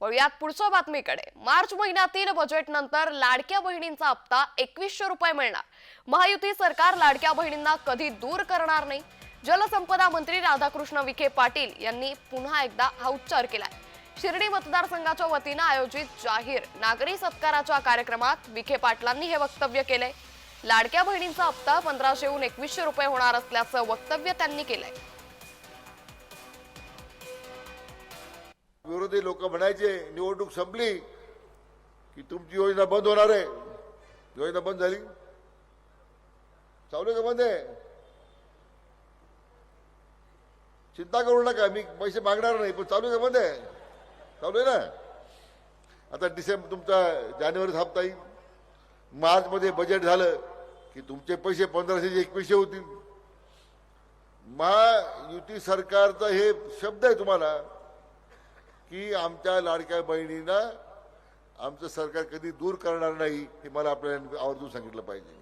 वळूयात पुढच्या बातमीकडे. मार्च महिन्यातील बजेट नंतर लाडक्या बहिणींचा हप्ता एकवीसशे रुपये मिळणार. महायुती सरकार लाडक्या बहिणींना कधी दूर करणार नाही? जलसंपदा मंत्री राधाकृष्ण विखे पाटील यांनी पुन्हा एकदा हा उच्चार केलाय. शिर्डी मतदारसंघाच्या वतीनं आयोजित जाहीर नागरी सत्काराच्या कार्यक्रमात विखे पाटलांनी हे वक्तव्य केलंय. लाडक्या बहिणींचा हप्ता पंधराशेहून एकवीसशे रुपये होणार असल्याचं वक्तव्य त्यांनी केलंय. विरोधी लोक म्हणायचे निवडणूक संपली की तुमची योजना बंद होणार आहे. योजना बंद झाली. चालू आहे का बंद आहे? चिंता करू नका मी पैसे मागणार नाही पण चालू आहे का बंद आहे? चालू आहे ना? आता डिसेंबर तुमचा जानेवारीत हप्ता येईल मार्चमध्ये बजेट झालं की तुमचे पैसे पंधराशे एकवीसशे होतील. महायुती सरकारचा हे शब्द आहे तुम्हाला की आमच्या लाडक्या बहिणींना आमचं सरकार कधी दूर करणार नाही हे मला आपल्याला आवर्जून सांगितलं पाहिजे.